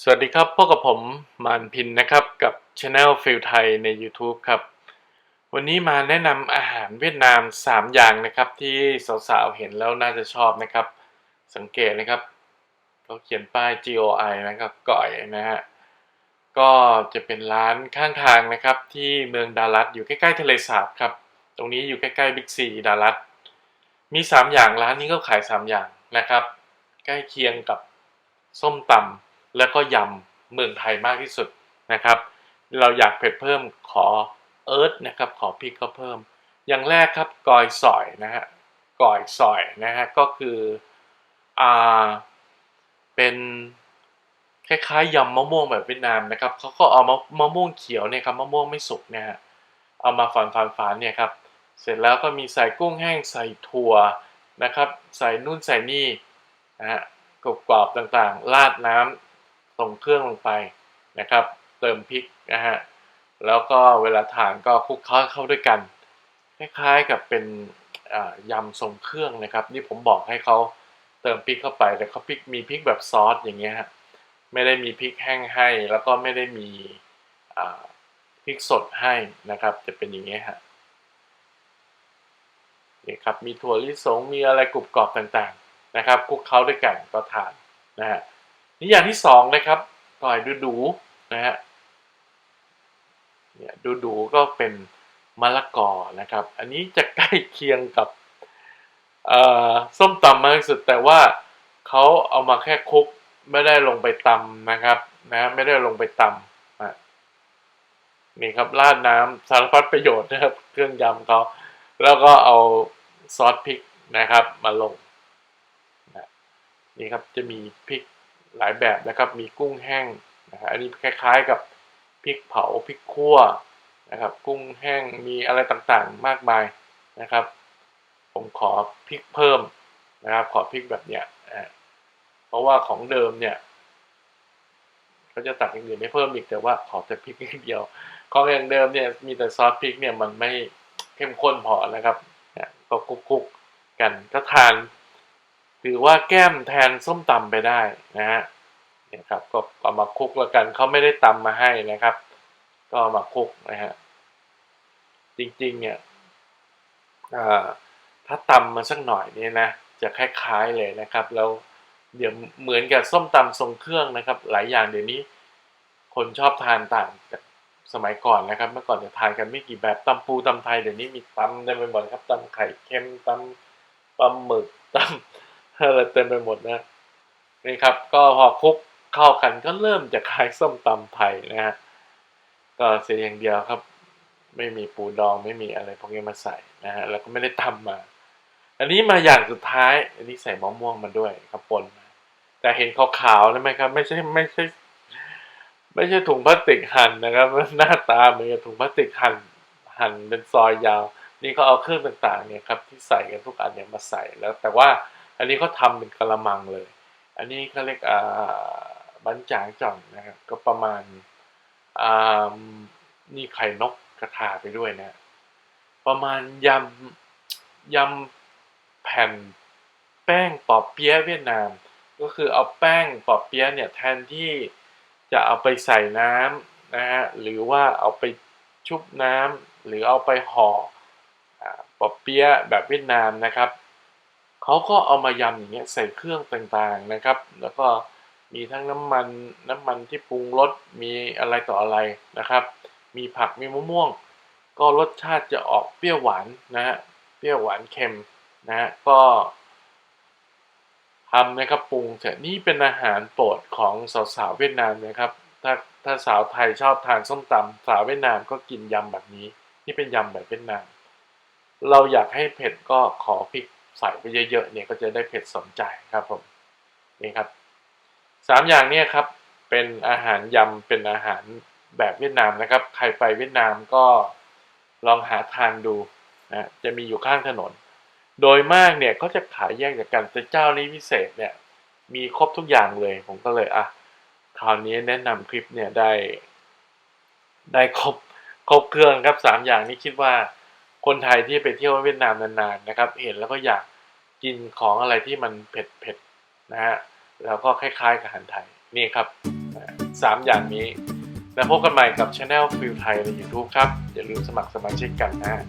สวัสดีครับพบกับผมมานพินนะครับกับ Channel ฟิลไทยใน YouTube ครับ วันนี้มาแนะนำอาหารเวียดนาม 3 อย่างนะครับ ที่สาวๆเห็นแล้วน่าจะชอบนะครับ สังเกตนะครับเขาเขียนป้าย GOI นะครับก่อยนะฮะก็จะเป็นร้านข้างทางนะครับ ที่เมืองดารัตอยู่ใกล้ๆทะเลสาบครับ ตรงนี้อยู่ใกล้ๆบิ๊กซีดารัตมี 3 อย่างร้านนี้ก็ขาย 3 อย่างนะครับ ใกล้เคียงกับส้มตำ แล้วก็ยำเมืองไทยมากที่สุดนะครับ เราอยากเผ็ดเพิ่มขอเอิร์ธนะครับขอพริกก็เพิ่ม อย่างแรกครับกอยสอยนะฮะกอยสอยนะฮะก็คืออ่าเป็นคล้ายๆยำมะม่วงแบบเวียดนามนะครับเขาก็เอามะมะม่วงเขียวเนี่ยครับมะม่วงไม่สุกเนี่ยเอามาฝานฝานฝานเนี่ยครับเสร็จแล้วก็มีใส่กุ้งแห้งใส่ถั่วนะครับ ใส่นู่นใส่นี่นะฮะกรอบๆต่างๆ ราดน้ำ ส่งเครื่องลงไปนะครับ เติมพริกนะฮะแล้วก็เวลาทานก็คลุกเคล้าเข้าด้วยกัน คล้ายๆกับเป็นยำทรงเครื่องนะครับ นี่ผมบอกให้เขาเติมพริกเข้าไปแต่เขาพริกมีพริกแบบซอสอย่างเงี้ยฮะไม่ได้มีพริกแห้งให้ แล้วก็ไม่ได้มีพริกสดให้นะครับ จะเป็นอย่างเงี้ยฮะนี่ครับมีถั่วลิสงมีอะไรกรุบกรอบต่างๆนะครับคลุกเคล้าด้วยกันก็ทานนะฮะ นี่อย่างที่สองนะครับก่อยดูดูนะฮะเนี่ยดูดูก็เป็นมะละกอนะครับ อันนี้จะใกล้เคียงกับส้มตำมากที่สุด แต่ว่าเขาเอามาแค่คุกไม่ได้ลงไปตำนะครับนะไม่ได้ลงไปตำนี่ครับราดน้ำสารพัดประโยชน์นะครับ เครื่องยำเขาแล้วก็เอาซอสพริกนะครับมาลงนี่ครับจะมีพริก หลายแบบนะครับ มีกุ้งแห้งนะครับอันนี้คล้ายๆกับพริกเผาพริกคั่วนะครับ กุ้งแห้งมีอะไรต่างๆมากมายนะครับ ผมขอพริกเพิ่มนะครับ ขอพริกแบบเนี้ยเพราะว่าของเดิมเนี่ยเขาจะตัดอย่างอื่นให้เพิ่มอีกแต่ว่าขอแต่พริกเดียวของอย่างเดิมเนี่ยมีแต่ซอสพริกเนี่ยมันไม่เข้มข้นพอนะครับก็คุกๆกันก็ทาน ถือว่าแก้มแทนส้มตำไปได้นะฮะเนี่ยครับก็เอามาคุกแล้วกันเขาไม่ได้ตำมาให้นะครับ ก็มาคุกนะฮะจริงๆเนี่ยถ้าตำมาสักหน่อยเนี่ยนะจะคล้ายๆเลยนะครับแล้วเดี๋ยวเหมือนกับส้มตำทรงเครื่องนะครับ หลายอย่างเดี๋ยวนี้ คนชอบทานต่างจากสมัยก่อนนะครับ เมื่อก่อนจะทานกันไม่กี่แบบตำปูตำไทยเดี๋ยวนี้มีตำได้ไปหมดครับตำไข่เค็มตำปลาหมึกตำ อะไรเต็มไปหมดนะนี่ครับ ก็พอคลุกเข้ากันก็เริ่มจะคล้ายส้มตำไทยนะฮะก็เสียอย่างเดียวครับ ไม่มีปูดองไม่มีอะไรพวกนี้มาใส่นะฮะแล้วก็ไม่ได้ทำมา อันนี้มาอย่างสุดท้าย อันนี้ใส่มะม่วงมาด้วยครับปนมาแต่เห็นขาวๆใช่ไหมครับ ไม่ใช่ไม่ใช่ ไม่ใช่ถุงพลาสติกหั่นนะครับ หน้าตาเหมือนกับถุงพลาสติกหั่นหั่นเป็นซอยยาว นี่เขาเอาเครื่องต่างๆเนี่ยครับที่ใส่กันทุกอันเนี่ยมาใส่แล้ว แต่ว่า อันนี้เขาทาเป็นกระมังเลย อันนี้เขาเรียกอ่าบันจางจ่องนะครับก็ประมาณอ่านี่ไข่นกกระทาไปด้วยนะ ประมาณยำยำแผ่นแป้งปอบเปี๊ยะเวียดนาม ก็คือเอาแป้งปอบเปี๊ยะเนี่ยแทนที่จะเอาไปใส่น้ำนะฮะหรือว่าเอาไปชุบน้ำหรือเอาไปห่อปอบเปี๊ยะแบบเวียดนามนะครับ เขาก็เอามายำอย่างเงี้ยใส่เครื่องต่างๆนะครับ แล้วก็มีทั้งน้ำมันน้ำมันที่ปรุงรสมีอะไรต่ออะไรนะครับ มีผักมีมะม่วง ก็รสชาติจะออกเปรี้ยวหวานนะฮะเปรี้ยวหวานเค็มนะฮะก็ทำนะครับปรุงเสร็จนี่เป็นอาหารโปรดของสาวๆเวียดนามนะครับ ถ้าถ้าสาวไทยชอบทานส้มตำสาวเวียดนามก็กินยำแบบนี้ นี่เป็นยำแบบเวียดนาม เราอยากให้เผ็ดก็ขอพริก ใส่ไปเยอะๆเนี่ยก็จะได้เผ็ดสมใจครับผมนี่ครับสามอย่างเนี่ยครับเป็นอาหารยำเป็นอาหารแบบเวียดนามนะครับ ใครไปเวียดนามก็ลองหาทานดูนะจะมีอยู่ข้างถนน โดยมากเนี่ยเขาจะขายแยกจากกันแต่เจ้านี้พิเศษเนี่ยมีครบทุกอย่างเลยผมก็เลยอะคราวนี้แนะนำคลิปเนี่ยได้ ได้ครบครบเครื่องครับสามอย่างนี้คิดว่า คนไทยที่ไปเที่ยวเวียดนามนานๆนะครับ เห็นแล้วก็อยากกินของอะไรที่มันเผ็ดๆนะฮะแล้วก็คล้ายๆกับอาหารไทยนี่ครับ3อย่างนี้ แล้วพบกันใหม่กับช anel ฟิลไทยใน YouTube ครับ อย่าลืมสมัครสมาชิกกันนะ